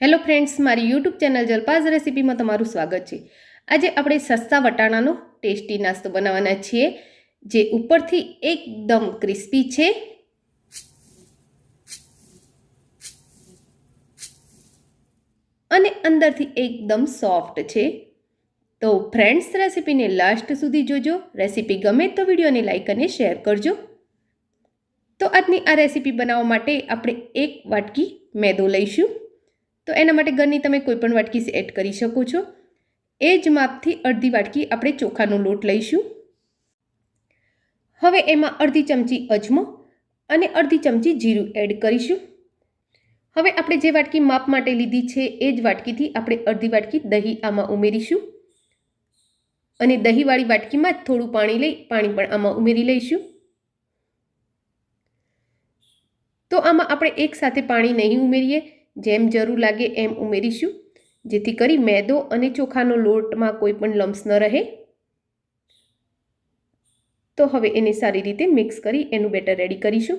Hello friends મારી YouTube channel જલપાઝ રેસીપીમાં તમારું સ્વાગત છે. આજે આપણે સસ્તા વટાણાનો ટેસ્ટી નાસ્તો બનાવવાના છીએ, જે ઉપરથી એકદમ ક્રિસ્પી છે. અને અંદરથી એકદમ સોફ્ટ છે. તો ફ્રેન્ડ્સ રેસીપીને લાસ્ટ સુધી જોજો. રેસીપી ગમે તો વિડીયોને લાઇક અને શેર કરજો. તો આજની આ રેસીપી બનાવવા માટે આપણે એક વાટકી મેદો લઈશું. તો એના માટે ઘરની તમે કોઈ પણ વાટકી એડ કરી શકો છો. એ જ માપથી અડધી વાટકી આપણે ચોખાનો લોટ લઈશું. હવે એમાં અડધી ચમચી અજમો અને અડધી ચમચી જીરું એડ કરીશું. હવે આપણે જે વાટકી માપ માટે લીધી છે એ જ વાટકીથી આપણે અડધી વાટકી દહીં આમાં ઉમેરીશું. અને દહીંવાળી વાટકીમાં થોડું પાણી લઈ પાણી પણ આમાં ઉમેરી લઈશું. તો આમાં આપણે એકસાથે પાણી નહીં ઉમેરીએ. જેમ જરૂર લાગે એમ ઉમેરીશું. જેથી કરી મેદો અને ચોખાનો લોટમાં કોઈ પણ લમ્સ ન રહે. તો હવે એને સારી રીતે મિક્સ કરી એનું બેટર રેડી કરીશું.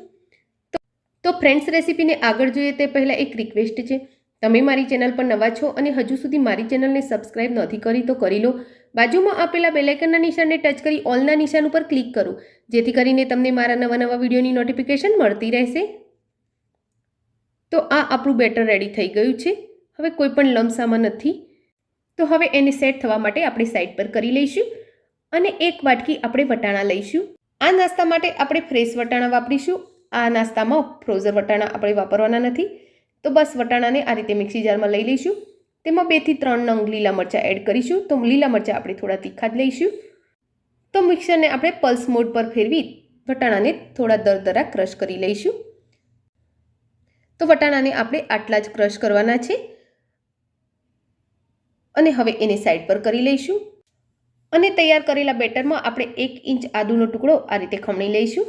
તો ફ્રેન્ડ્સ, રેસીપીને આગળ જોઈએ તે પહેલાં એક રિક્વેસ્ટ છે. તમે મારી ચેનલ પર નવા છો અને હજુ સુધી મારી ચેનલને સબસ્ક્રાઇબ નથી કરી તો કરી લો. બાજુમાં આપેલા બેલાઇકનના નિશાનને ટચ કરી ઓલના નિશાન ઉપર ક્લિક કરો. જેથી કરીને તમને મારા નવા નવા વિડીયોની નોટિફિકેશન મળતી રહેશે. તો આ આપણું બેટર રેડી થઈ ગયું છે. હવે કોઈ પણ લમસામાં નથી. તો હવે એને સેટ થવા માટે આપણે સાઈડ પર કરી લઈશું અને એક વાટકી આપણે વટાણા લઈશું. આ નાસ્તા માટે આપણે ફ્રેશ વટાણા વાપરીશું. આ નાસ્તામાં ફ્રોઝર વટાણા આપણે વાપરવાના નથી. તો બસ વટાણાને આ રીતે મિક્સી જારમાં લઈ લઈશું. તેમાં બેથી ત્રણ નંગ લીલા મરચાં એડ કરીશું. તો લીલા મરચાં આપણે થોડા તીખા જ લઈશું. તો મિક્સરને આપણે પલ્સ મોડ પર ફેરવી વટાણાને થોડા દરદરા ક્રશ કરી લઈશું. તો વટાણાને આપણે આટલા જ ક્રશ કરવાના છે. અને હવે એને સાઈડ પર કરી લઈશું. અને તૈયાર કરેલા બેટરમાં આપણે એક ઇંચ આદુનો ટુકડો આ રીતે ખમણી લઈશું.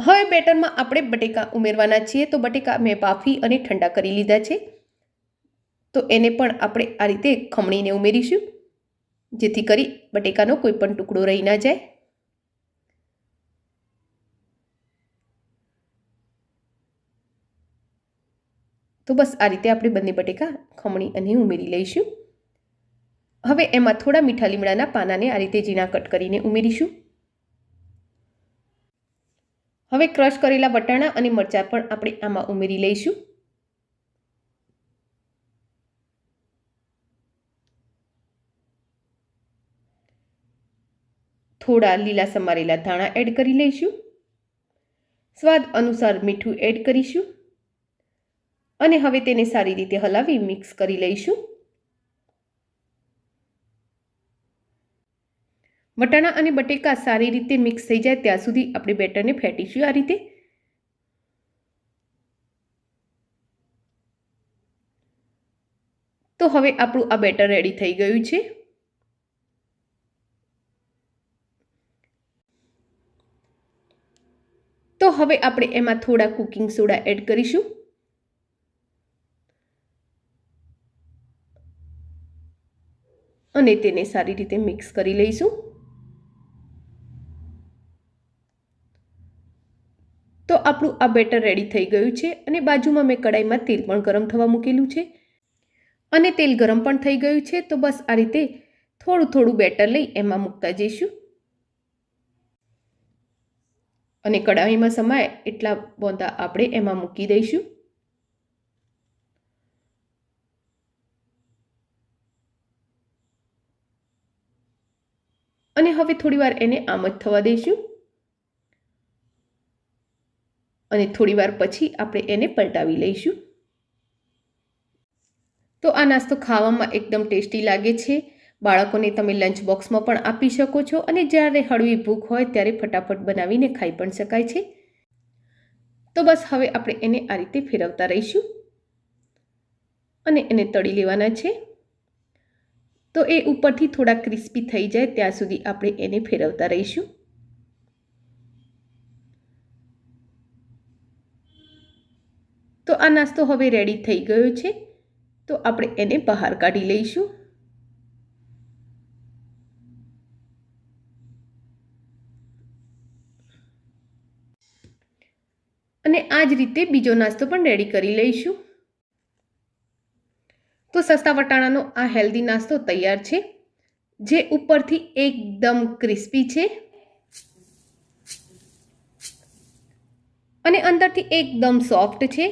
હવે બેટરમાં આપણે બટેકા ઉમેરવાના છીએ તો બટેકા મેં બાફી અને ઠંડા કરી લીધા છે. તો એને પણ આપણે આ રીતે ખમણીને ઉમેરીશું. જેથી કરી બટેકાનો કોઈ પણ ટુકડો રહી ના જાય. તો બસ આ રીતે આપણે બંને બટેકા, ખમણી અને ઉમેરી લઈશું. હવે એમાં થોડા મીઠા લીમડાના પાનાને આ રીતે ઝીણા કટ કરીને ઉમેરીશું. હવે ક્રશ કરેલા વટાણા અને મરચાં પણ આપણે આમાં ઉમેરી લઈશું. થોડા લીલા સમારેલા ધાણા એડ કરી લઈશું. સ્વાદ અનુસાર મીઠું એડ કરીશું. અને હવે તેને સારી રીતે હલાવી મિક્સ કરી લઈશું. વટાણા અને બટેકા સારી રીતે મિક્સ થઈ જાય ત્યાં સુધી આપણે બેટરને ફેટીશું આ રીતે. તો હવે આપણું આ બેટર રેડી થઈ ગયું છે. તો હવે આપણે એમાં થોડા કુકિંગ સોડા એડ કરીશું. અને તેને સારી રીતે મિક્સ કરી લઈશું. તો આપણું આ બેટર રેડી થઈ ગયું છે અને બાજુમાં મેં કડાઈમાં તેલ પણ ગરમ થવા મૂકેલું છે. અને તેલ ગરમ પણ થઈ ગયું છે તો બસ આ રીતે થોડું થોડું બેટર લઈ એમાં મૂકતા જઈશું. અને કડાઈમાં સમાય એટલા બોંદા આપણે એમાં મૂકી દઈશું. અને હવે થોડીવાર એને આમ જ થવા દઈશું. અને થોડીવાર પછી આપણે એને પલટાવી લઈશું. તો આ નાસ્તો ખાવામાં એકદમ ટેસ્ટી લાગે છે. બાળકોને તમે લંચ બોક્સમાં પણ આપી શકો છો અને જ્યારે હળવી ભૂખ હોય ત્યારે ફટાફટ બનાવીને ખાઈ પણ શકાય છે. તો બસ હવે આપણે એને આ રીતે ફેરવતા રહીશું. અને એને તળી લેવાના છે. તો એ ઉપરથી થોડા ક્રિસ્પી થઈ જાય ત્યાં સુધી આપણે એને ફેરવતા રહીશું. તો આ નાસ્તો હવે રેડી થઈ ગયો છે. તો આપણે એને બહાર કાઢી લઈશું. અને આ જ રીતે બીજો નાસ્તો પણ રેડી કરી લઈશું. તો સસ્તા વટાણાનો આ હેલ્ધી નાસ્તો તૈયાર છે, જે ઉપરથી એકદમ ક્રિસ્પી છે અને અંદરથી એકદમ સોફ્ટ છે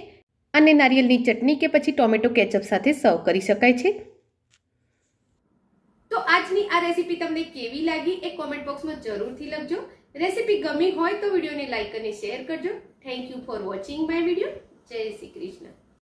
અને નારિયેળની ચટણી કે પછી ટોમેટો કેચઅપ સાથે સર્વ કરી શકાય છે. તો આજની આ રેસીપી તમને કેવી લાગી એ કોમેન્ટ બોક્સમાં જરૂરથી લખજો. રેસીપી ગમી હોય તો વિડીયોને લાઇક અને શેર કરજો. Thank you for watching my video જય શ્રી કૃષ્ણ.